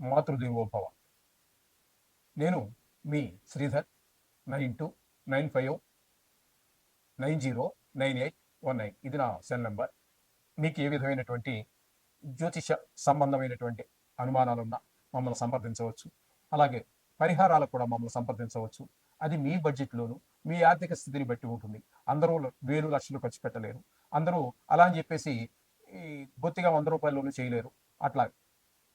మాతృదేవోభవ. నేను మీ Sridhar nine two nine five nine zero nine eight one nine. ఇది నా cell number. మీకు ఏ విధమైనటువంటి జ్యోతిష సంబంధమైనటువంటి అనుమానాలున్నా మమ్మల్ని సంప్రదించవచ్చు. అలాగే పరిహారాలు కూడా మమ్మల్ని సంప్రదించవచ్చు. అది మీ బడ్జెట్లోను మీ ఆర్థిక స్థితిని బట్టి ఉంటుంది. అందరూ వేలు లక్షలు ఖర్చు పెట్టలేరు. అందరూ అలా అని చెప్పేసి ఈ బొత్తిగా వంద రూపాయల్లోనూ చేయలేరు. అట్లా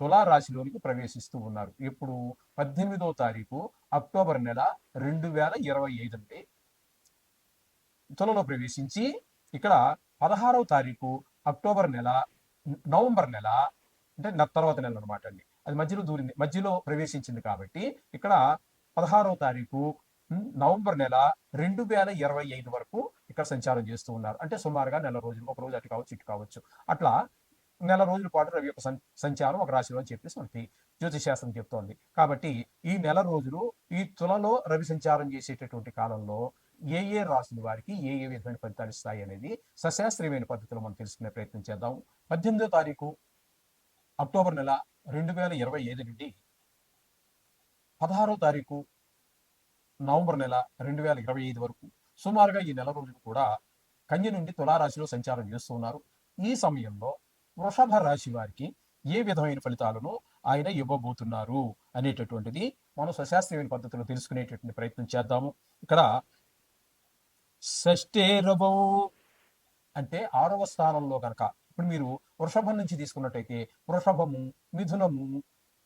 తులారాశిలోనికి ప్రవేశిస్తూ ఉన్నారు. ఇప్పుడు పద్దెనిమిదో తారీఖు అక్టోబర్ నెల రెండు వేల ఇరవై ఐదు అంటే తులలో ప్రవేశించి ఇక్కడ పదహారవ తారీఖు అక్టోబర్ నెల నవంబర్ నెల అంటే తర్వాత నెల అనమాట అండి. అది మధ్యలో దూరింది మధ్యలో ప్రవేశించింది కాబట్టి ఇక్కడ పదహారవ తారీఖు నవంబర్ నెల రెండు వేల ఇరవై ఐదు వరకు ఇక్కడ సంచారం చేస్తూ ఉన్నారు. అంటే సుమారుగా నెల రోజులు ఒక రోజు అటు కావచ్చు ఇటు కావచ్చు. అట్లా నెల రోజుల పాటు రవి యొక్క సంచారం ఒక రాశిలో అని చెప్పేసి మనకి జ్యోతిశాస్త్రం చెప్తోంది. కాబట్టి ఈ నెల రోజులు ఈ తులలో రవి సంచారం చేసేటటువంటి కాలంలో ఏ ఏ రాశుల వారికి ఏ ఏ విధమైన ఫలితాలు ఇస్తాయి అనేది సశాస్త్రీయమైన పద్ధతిలో మనం తెలుసుకునే ప్రయత్నం చేద్దాం. పద్దెనిమిదో తారీఖు అక్టోబర్ నెల రెండు వేల ఇరవై ఐదు నుండి పదహారో తారీఖు నవంబర్ నెల రెండు వేల ఇరవై ఐదు వరకు సుమారుగా ఈ నెల రోజులు కూడా కన్య నుండి తులారాశిలో సంచారం చేస్తున్నారు ఈ సమయంలో వృషభ రాశి వారికి ఏ విధమైన ఫలితాలను ఆయన ఇవ్వబోతున్నారు అనేటటువంటిది మనం సశాస్త్రీయమైన పద్ధతిలో తెలుసుకునేటటువంటి ప్రయత్నం చేద్దాము. ఇక్కడ షష్టేరభౌ అంటే ఆరవ స్థానంలో కనుక ఇప్పుడు మీరు వృషభం నుంచి తీసుకున్నట్టయితే వృషభము మిథునము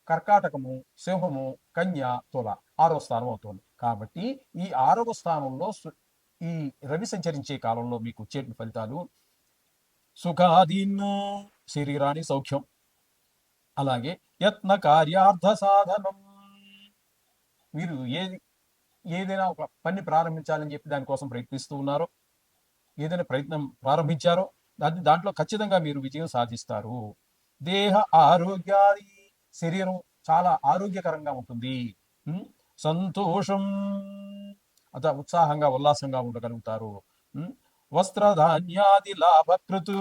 కర్కాటకము సింహము కన్య తుల ఆరవ స్థానం అవుతుంది. కాబట్టి ఈ ఆరవ స్థానంలో ఈ రవి సంచరించే కాలంలో మీకు వచ్చే ఫలితాలు సుఖాదీన్నో శరీరాన్ని సౌఖ్యం. అలాగే యత్న కార్యార్థ సాధనం మీరు ఏది ఏదైనా ఒక పని ప్రారంభించాలని చెప్పి దానికోసం ప్రయత్నిస్తూ ఉన్నారో ఏదైనా ప్రయత్నం ప్రారంభించారో దాన్ని దాంట్లో ఖచ్చితంగా మీరు విజయం సాధిస్తారు. దేహ ఆరోగ్యాది శరీరం చాలా ఆరోగ్యకరంగా ఉంటుంది. సంతోషం అత ఉత్సాహంగా ఉల్లాసంగా ఉండగలుగుతారు. వస్త్రధాన్యాది లాభకృతు.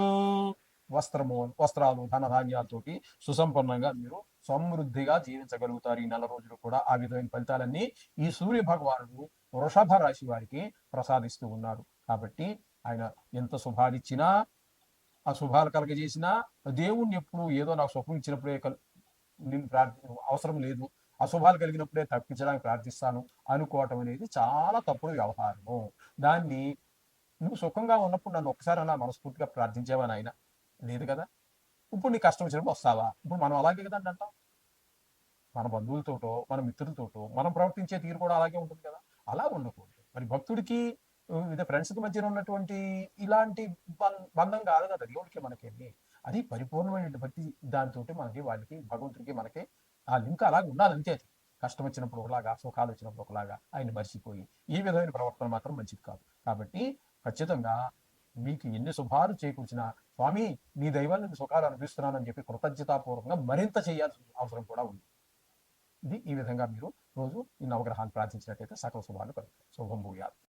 వస్త్రము వస్త్రాలు ధనధాన్యాలతోటి సుసంపన్నంగా మీరు సమృద్ధిగా జీవించగలుగుతారు ఈ నెల రోజులు కూడా. ఆ విధమైన ఫలితాలన్నీ ఈ సూర్య భగవానుడు వృషభ రాశి వారికి ప్రసాదిస్తూ ఉన్నారు కాబట్టి ఆయన ఎంత శుభాలు ఇచ్చినా ఆ శుభాలు కలగజేసినా దేవుణ్ణి ఎప్పుడు ఏదో నాకు శుభం ఇచ్చినప్పుడే కల్- నేను ప్రార్థి అవసరం లేదు. అశుభాలు కలిగినప్పుడే తప్పించడానికి ప్రార్థిస్తాను అనుకోవటం అనేది చాలా తప్పుడు వ్యవహారము. దాన్ని నువ్వు సుఖంగా ఉన్నప్పుడు నన్ను ఒకసారి అలా మనస్ఫూర్తిగా ప్రార్థించేవాని ఆయన లేదు కదా? ఇప్పుడు నీ కష్టం వచ్చినప్పుడు వస్తావా? ఇప్పుడు మనం అలాగే కదా అంటాం. మన బంధువులతోటో మన మిత్రులతోటో మనం ప్రవర్తించే తీరు కూడా అలాగే ఉంటుంది కదా? అలా ఉండకూడదు. మరి భక్తుడికి వివిధ ఫ్రెండ్స్కి మధ్యన ఉన్నటువంటి ఇలాంటి బంధం కాదు కదా? దేవుడికి మనకేమి. అది పరిపూర్ణమైన భక్తి దానితో మనకి వాళ్ళకి భగవంతుడికి మనకి ఆ లింక్ అలాగే ఉండాలి అంతే. అది. కష్టం వచ్చినప్పుడు ఒకలాగా సుఖాలు వచ్చినప్పుడు ఒకలాగా ఆయన మర్చిపోయి ఈ విధమైన ప్రవర్తన మాత్రం మంచిది కాదు. కాబట్టి ఖచ్చితంగా మీకు ఎన్ని శుభాలు చేకూర్చినా స్వామి నీ దైవాన్ని నేను సుఖాలు అనిపిస్తున్నానని చెప్పి కృతజ్ఞతాపూర్వకంగా మరింత చేయాల్సిన అవసరం కూడా ఉంది. ఇది ఈ విధంగా మీరు రోజు ఈ నవగ్రహాన్ని ప్రార్థించినట్లయితే సకల శుభాలు కలుగుతాయి. శుభం భూయాలు